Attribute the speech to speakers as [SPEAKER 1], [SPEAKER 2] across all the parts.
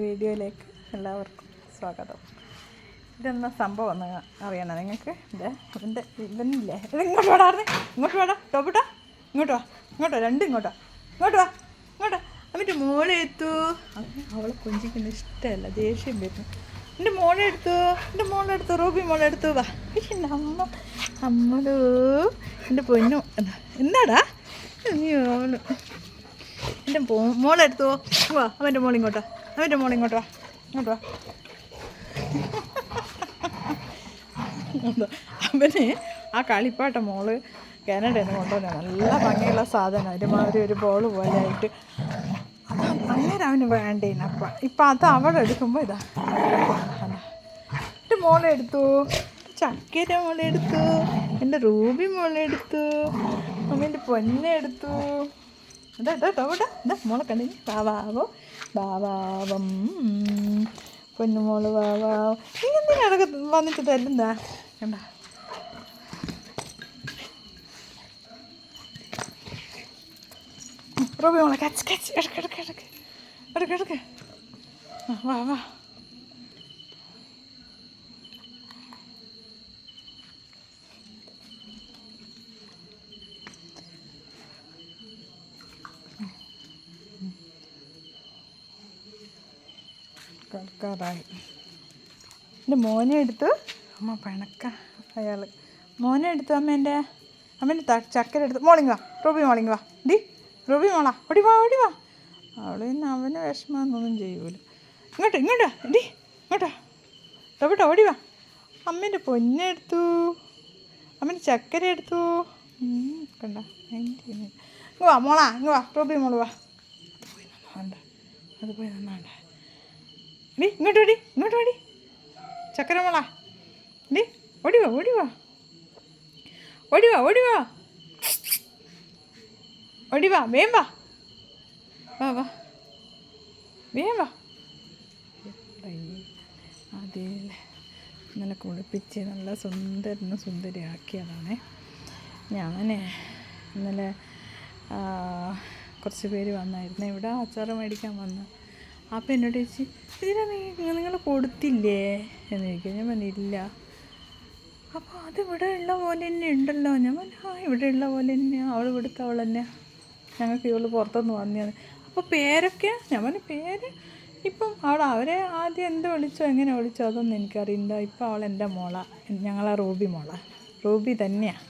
[SPEAKER 1] വീഡിയോയിലേക്ക് എല്ലാവർക്കും സ്വാഗതം. ഇതെന്ന സംഭവം ഒന്ന് അറിയണം നിങ്ങൾക്ക്? ഇത് ഇതിന്റെ ഇവനില്ലേ? ഇത് ഇങ്ങോട്ട് വേടാർന്ന് ഇങ്ങോട്ട് വേടാ ടോപ്പിട്ടോ ഇങ്ങോട്ട് വാ ഇങ്ങോട്ടോ രണ്ടും ഇങ്ങോട്ടോ ഇങ്ങോട്ട് വാ ഇങ്ങോട്ടോ എന്നിട്ട് മോളെ എത്തു അവളെ കൊഞ്ചിക്കുന്ന ഇഷ്ടമല്ല ദേഷ്യം വരുന്നു. എന്റെ മോളെ എടുത്തു എന്റെ മോളെ എടുത്തു റൂബി മോളെ എടുത്തു. വാ. എന്റെ അമ്മ അമ്മടോ. എന്റെ പൊന്നു. എന്നാടാ അവൾ എന്റെ മോളെടുത്തു. വാ അവന്റെ മോളിങ്ങോട്ടോ അവന്റെ മോളിങ്ങോട്ട് വാ. ഇങ്ങോട്ട് വാ. അവന് ആ കളിപ്പാട്ട മോൾ കാനഡയിൽ നിന്ന് കൊണ്ടുവന്ന നല്ല ഭംഗിയുള്ള സാധനം. ഒരുമാതിരി ഒരു ബോൾ പോലെ ആയിട്ട്. അങ്ങനെ അവന് വേണ്ടേന അപ്പം ഇപ്പം അത് അവിടെ എടുക്കുമ്പോൾ ഇതാ. എന്റെ മോളെടുത്തു ചക്കര മോളെ എടുത്തു. എന്റെ റൂബി മോളെടുത്തു അമ്മേന്റെ പൊന്നെ എടുത്തു. ഇതാ മോളെ കണ്ടിന് ബാവാവോ ബാവാവം പൊന്നുമോൾ ബാവാവോ നീ വന്നിട്ട് തരുന്നതാ കണ്ട? റോബി മോളെ കച്ച് കച്ച് എടുക്ക് എടുക്ക് എടുക്ക്. എടുക്ക് വാ വാ. കിടക്കാറായി എന്റെ മോനെ എടുത്ത് അമ്മ പിണക്ക അയാൾ മോനെ എടുത്തു അമ്മേന്റെ അമ്മേന്റെ ത ചക്കര എടുത്ത് മോളിങ് വാ റൂബി മോളിങ് വാ. ഡി റൂബി മോളാ. ഓടി വാ ഓടി വാ. അവൾ പിന്നെ അവന് വിഷമമൊന്നും ചെയ്യൂല. ഇങ്ങോട്ട് ഇങ്ങോട്ടാ ഡി ഇങ്ങോട്ടാ ടോട്ടോ ഓടി വാ. അമ്മേന്റെ പൊന്നെടുത്തു അമ്മേന്റെ ചക്കര എടുത്തു. കണ്ട ഇങ്ങ് വാ മോളാ ഇങ്ങ് വാ. റൂബി മോൾ വാ. അത് പോയി നന്നാണ്ട അത് പോയി നന്നാണ്ട ഡി ഇങ്ങോട്ട് ഓടി ഇങ്ങോട്ട് ഓടി. ചക്കരമള. നീ ഓടി വാ ഓടി വാ. ഓടിവാ ഓടി വാ. വാ വേം വാ. വാ വാ. അതേ. നല്ല കുളിപ്പിച്ച് നല്ല സുന്ദരനും സുന്ദരിയാക്കിയതാണേ. ഞാൻ ഇന്നലെ കുറച്ച് പേര് വന്നായിരുന്നു. ഇവിടെ അച്ചാറ് മേടിക്കാൻ വന്നു അപ്പോൾ എന്നോട് ചോദിച്ചു ഇതിനെ നിങ്ങൾ കൊടുത്തില്ലേ? എന്ന് ചോദിക്കും ഞാൻ പറഞ്ഞില്ല അപ്പോൾ അത് ഇവിടെ ഉള്ള പോലെ തന്നെ ഉണ്ടല്ലോ. ഞാൻ പറഞ്ഞു ആ ഇവിടെ ഉള്ള പോലെ തന്നെ അവൾ ഇവിടുത്തെ അവൾ തന്നെ ഞങ്ങൾക്ക് ഇവൾ പുറത്തുനിന്ന് വന്നത് അപ്പോൾ പേരൊക്കെ ഞാൻ പറഞ്ഞു പേര്? ഇപ്പം അവൾ അവരെ ആദ്യം എന്ത് വിളിച്ചോ എങ്ങനെ വിളിച്ചോ അതൊന്നും എനിക്കറിയില്ല. ഇപ്പം അവൾ എന്റെ മോള. ഞങ്ങളെ റൂബി മോള. റൂബി തന്നെയാണ്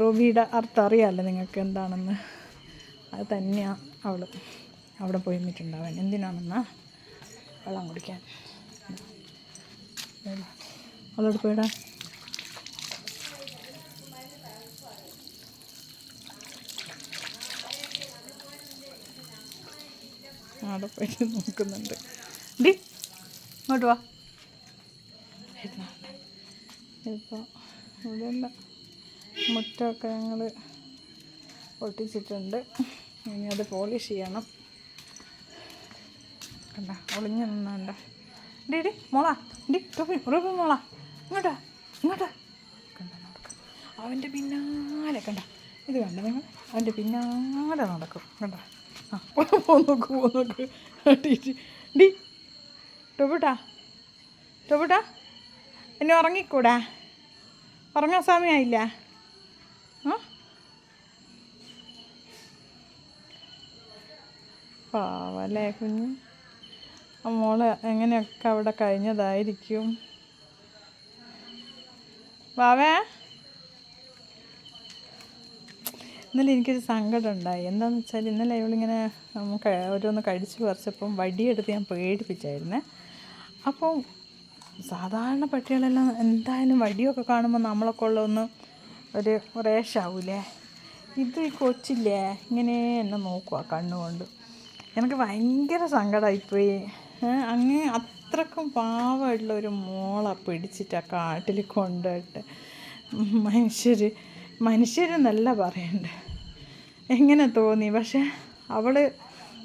[SPEAKER 1] റൂബിയുടെ അർത്ഥം അറിയാമല്ലോ നിങ്ങൾക്ക് എന്താണെന്ന്. അത് തന്നെയാണ് അവൾ അവിടെ പോയി നിന്നിട്ടുണ്ടാവാൻ. എന്തിനാണെന്നാ? വെള്ളം കുടിക്കാൻ. അവളോട് പോയിടാ അവിടെ പോയിട്ട് നോക്കുന്നുണ്ട്. ഡി ഇങ്ങോട്ട് വാ. ഇപ്പോൾ ഇവിടെയുള്ള മുറ്റമൊക്കെ ഞങ്ങൾ പൊട്ടിച്ചിട്ടുണ്ട്. ഇനി അത് പോളിഷ് ചെയ്യണം. കണ്ട ഒളിഞ്ഞു നിന്നണ്ട ഡി ഡി മോളാ ഡി റൂബി റൂബി മോളാ ഇങ്ങോട്ടാ ഇങ്ങോട്ടാ കണ്ട അവന്റെ പിന്നാലെ കണ്ട. ഇത് കണ്ട നിങ്ങൾ? അവന്റെ പിന്നാലെ നടക്കും കണ്ട. ആ പോ നോക്ക് പോ നോക്ക്. ടീച്ചി ഡി ടൊബിട്ടാ ടൊബിട്ടാ എന്നെ ഉറങ്ങിക്കൂടാ? ഉറങ്ങാൻ സമയമായില്ല ആ? പാവല്ലേ കുഞ്ഞ്. മോൾ എങ്ങനെയൊക്കെ അവിടെ കഴിഞ്ഞതായിരിക്കും? വാവേ ഇന്നലെ എനിക്കൊരു സങ്കടം ഉണ്ടായി എന്താണെന്ന് വെച്ചാൽ ഇന്നലെ ഇവളിങ്ങനെ നമുക്ക് ഓരോന്ന് കഴിച്ചു പറിച്ചപ്പം വടിയെടുത്ത് ഞാൻ പേടിപ്പിച്ചായിരുന്നേ. അപ്പോൾ സാധാരണ പട്ടികളെല്ലാം എന്തായാലും വടിയൊക്കെ കാണുമ്പോൾ നമ്മളൊക്കെ ഉള്ള ഒന്ന് ഒരു റേഷാവൂലേ ഇത് ഈ കൊച്ചില്ലേ? ഇങ്ങനെ എന്നെ നോക്കുക കണ്ണുകൊണ്ട്. എനിക്ക് ഭയങ്കര സങ്കടമായിപ്പോയി അങ്ങ് അത്രക്കും പാവമുള്ള ഒരു മോളെ പിടിച്ചിട്ട് ആ കാട്ടിൽ കൊണ്ടുപോയിട്ട്. മനുഷ്യർ മനുഷ്യരെന്നല്ല പറയണ്ട. എങ്ങനെ തോന്നി? പക്ഷെ അവൾ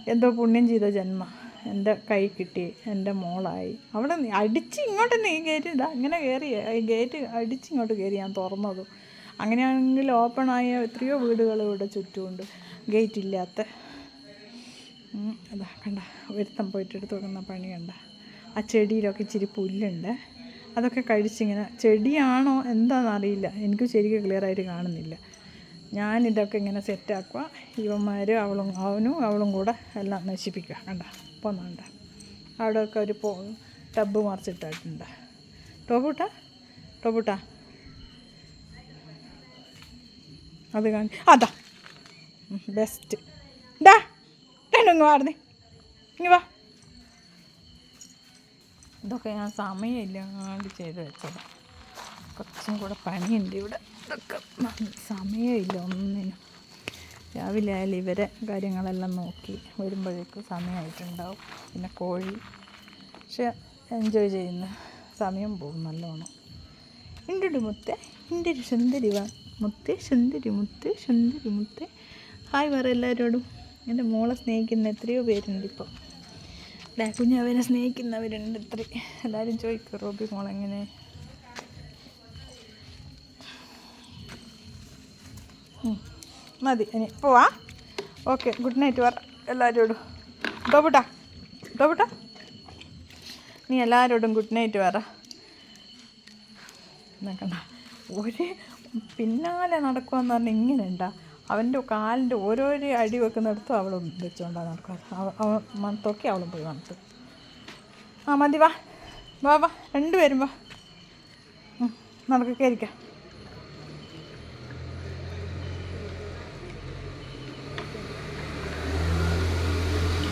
[SPEAKER 1] എന്തോ പുണ്യം ചെയ്ത ജന്മ. എന്റെ കൈ കിട്ടി എന്റെ മോളായി. അവിടെ അടിച്ച് ഇങ്ങോട്ട് നീ കയറി ഇതാ. അങ്ങനെ കയറി ഗേറ്റ് അടിച്ച് ഇങ്ങോട്ട് കയറി ഞാൻ തുറന്നതും. അങ്ങനെയാണെങ്കിൽ ഓപ്പണായ എത്രയോ വീടുകൾ ഇവിടെ ചുറ്റുമുണ്ട്. ഗേറ്റ് ഇല്ലാത്ത അതാ കണ്ട ഒരുത്തം പോയിട്ട് എടുത്ത് വെക്കുന്ന പണി കണ്ട. ആ ചെടിയിലൊക്കെ ഇച്ചിരി പുല്ലുണ്ട്. അതൊക്കെ കഴിച്ചിങ്ങനെ ചെടിയാണോ എന്താണെന്ന് അറിയില്ല എനിക്ക് ശരിക്കും ക്ലിയർ ആയിട്ട് കാണുന്നില്ല. ഞാനിതൊക്കെ ഇങ്ങനെ സെറ്റാക്കുക ഇവന്മാർ അവളും അവനും അവളും കൂടെ എല്ലാം നശിപ്പിക്കുക കണ്ട പോന്നുണ്ട് അവിടെയൊക്കെ ഒരു പോ ടബ് മറിച്ചിട്ടിട്ടുണ്ട്. ടോബൂട്ട ടോബൂട്ട. അത് കാണി അതാ. ബെസ്റ്റ് രണ്ടുങ്ങ് വാർന്നേ ഇങ്ങ് വാ. ഇതൊക്കെ ഞാൻ സമയമില്ലാണ്ട് ചെയ്ത് വെച്ചത്. കുറച്ചും കൂടെ പണിയുണ്ട് ഇവിടെ. ഇതൊക്കെ സമയമില്ല ഒന്നിനും. രാവിലെ ആയാലും ഇവരെ കാര്യങ്ങളെല്ലാം നോക്കി വരുമ്പോഴേക്കും സമയമായിട്ടുണ്ടാവും. പിന്നെ കോഴി. പക്ഷെ എൻജോയ് ചെയ്യുന്ന സമയം പോകും നല്ലോണം. ഉണ്ട് മുത്തേ എന്റെ ഒരു സുന്ദരി വാ. മുത്തേ സുന്ദരി മുത്തേ സുന്ദരി മുത്തേ. ഹായ് വേറെ എല്ലാവരോടും. എന്റെ മോളെ സ്നേഹിക്കുന്ന എത്രയോ പേരുണ്ട് ഇപ്പോൾ ഡാ കുഞ്ഞവനെ സ്നേഹിക്കുന്നവരുണ്ട് ഇത്ര. എല്ലാവരും ചോദിക്കും റോബി മോളെങ്ങനെ മതി ഇനി പോവാ. ഓക്കെ ഗുഡ് നൈറ്റ് പറ എല്ലാവരോടും ഡോബുട്ടാ ഡോബുട്ട നീ എല്ലാവരോടും ഗുഡ് നൈറ്റ് പറ കണ്ട ഒരു പിന്നാലെ നടക്കുമെന്ന് പറഞ്ഞാൽ ഇങ്ങനെ ഉണ്ടാ അവന്റെ കാലിന്റെ ഓരോരോ അടി വെക്കുന്നിടത്തും അവൾ വെച്ചുകൊണ്ടാണ് നടക്കുക അവൾ മണത്തൊക്കെ അവളും പോയി വന്നിട്ട്. ആ മതി വാ. വാ വാ. രണ്ടുപേരും വാ. നടക്കൊക്കെ ഇരിക്കാം